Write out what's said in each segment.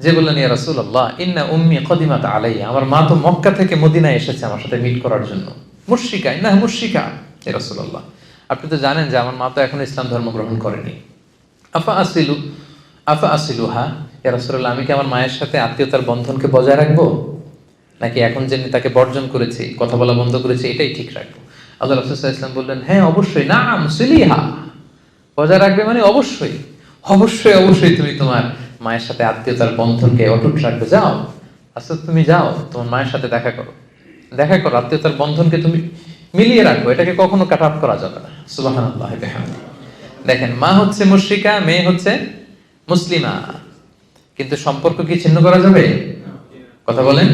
যে বললেন, ইয়া রাসূলুল্লাহ, ইন্না উম্মি কদিমাত আলাইয়া আমার মা তো মক্কা থেকে মদিনায় এসেছে আমার সাথে মিট করার জন্য। মুশরিকা ইন্না মুশরিকা, ইয়া রাসূলুল্লাহ। আপনি তো জানেন যে আমার মা তো এখন ইসলাম ধর্ম গ্রহণ করেনি। আফা আসিলু আফা আসিলু হা ইয়া রাসূলুল্লাহ, আমি কি আমার মায়ের সাথে আত্মীয়তার বন্ধনকে বজায় রাখব? নাকি এখন যে আমি তাকে বর্জন করেছি, কথা বলা বন্ধ করেছি, এটাই ঠিক রাখব? আল্লাহ রাসূল ইসলাম বললেন হ্যাঁ অবশ্যই না সিলিহা। বজায় রাখবে মানে অবশ্যই। অবশ্যই অবশ্যই তুমি তোমার মায়ের সাথে আত্মীয়তার বন্ধনকে অটুট রাখবে। যাও আচ্ছা তুমি যাও, তোমার মায়ের সাথে দেখা করো। দেখা করো, আত্মীয়তার বন্ধনকে তুমি মিলিয়ে রাখো, এটাকে কখনো কাট আপ করা যাবে না। বিহামদিহি। দেখেন, মা হচ্ছে মুশরিকা, মেয়ে হচ্ছে মুসলিমা। কিন্তু সম্পর্ক কি ছিন্ন করা যাবে? কথা বলেন।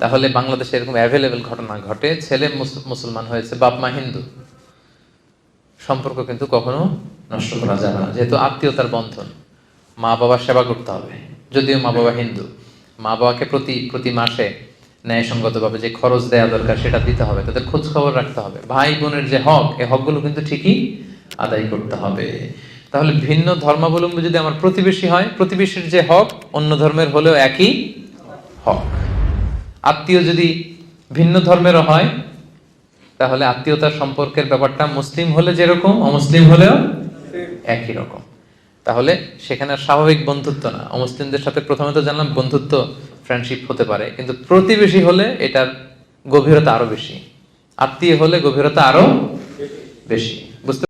তাহলে বাংলাদেশে এরকম অ্যাভেলেবেল ঘটনা ঘটে, ছেলে মুসলমান হয়েছে, বাপ মা হিন্দু। সম্পর্ক কিন্তু কখনো নষ্ট করা যাবে না, যেহেতু আত্মীয়তার বন্ধন। মা বাবার সেবা করতে হবে। যদিও মা বাবা হিন্দু মা বাবাকে প্রতি প্রতি মাসে ন্যায়সঙ্গতভাবে যে খরচ দেওয়া দরকার সেটা দিতে হবে, তাদের খোঁজ খবর রাখতে হবে। ভাই বোনের যে হক এই হকগুলো কিন্তু ঠিকই আদায় করতে হবে। তাহলে ভিন্ন ধর্মাবলম্বী যদি আমার প্রতিবেশী হয়, প্রতিবেশীর যে হক অন্য ধর্মের হলেও একই হক। আত্মীয় যদি ভিন্ন ধর্মেরও হয়, তাহলে আত্মীয়তার সম্পর্কের ব্যাপারটা মুসলিম হলে যেরকম, অমুসলিম হলেও একই রকম। তাহলে সেখানে স্বাভাবিক বন্ধুত্ব না। অমুসলিমদের সাথে প্রথমে তো জানলাম বন্ধুত্ব ফ্রেন্ডশিপ হতে পারে। কিন্তু প্রতিবেশী হলে এটার গভীরতা আরও বেশি। আত্মীয় হলে গভীরতা আরও বেশি। বুঝতে